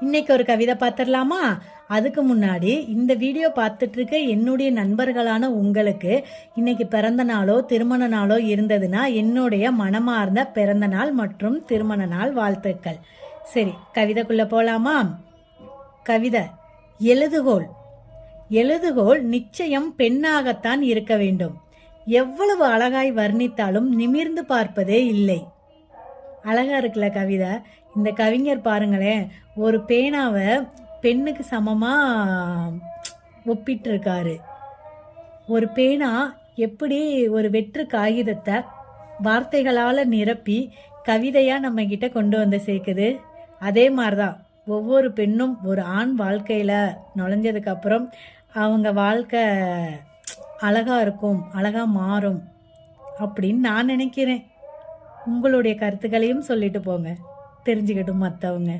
இன்னைக்கு ஒரு கவிதை பார்த்துடலாமா அதுக்கு முன்னாடி இந்த வீடியோ பார்த்துட்டு இருக்க என்னுடைய நண்பர்களான உங்களுக்கு இன்னைக்கு பிறந்த நாளோ திருமண நாளோ இருந்ததுன்னா என்னுடைய மனமார்ந்த பிறந்த நாள் மற்றும் திருமண நாள் வாழ்த்துக்கள். சரி கவிதைக்குள்ள போலாமா? கவிதை எழுதுகோள். எழுதுகோள் நிச்சயம் பெண்ணாகத்தான் இருக்க வேண்டும். எவ்வளவு அழகாய் வர்ணித்தாலும் நிமிர்ந்து பார்ப்பதே இல்லை. அழகாக இருக்குல்ல கவிதை? இந்த கவிஞர் பாருங்களேன் ஒரு பேனாவை பெண்ணுக்கு சமமாக ஒப்பிட்டுருக்காரு. ஒரு பேனா எப்படி ஒரு வெற்று காகிதத்தை வார்த்தைகளால் நிரப்பி கவிதையாக நம்ம கிட்ட கொண்டு வந்து சேர்க்குது? அதே மாதிரி தான் ஒவ்வொரு பெண்ணும் ஒரு ஆண் வாழ்க்கையில் நுழைஞ்சதுக்கப்புறம் அவங்க வாழ்க்கை அழகாக இருக்கும் அழகாக மாறும் அப்படின்னு நான் நினைக்கிறேன். உங்களுடைய கருத்துக்களையும் சொல்லிட்டு போங்க. தெரிஞ்சுக்கட்டும் மற்றவங்க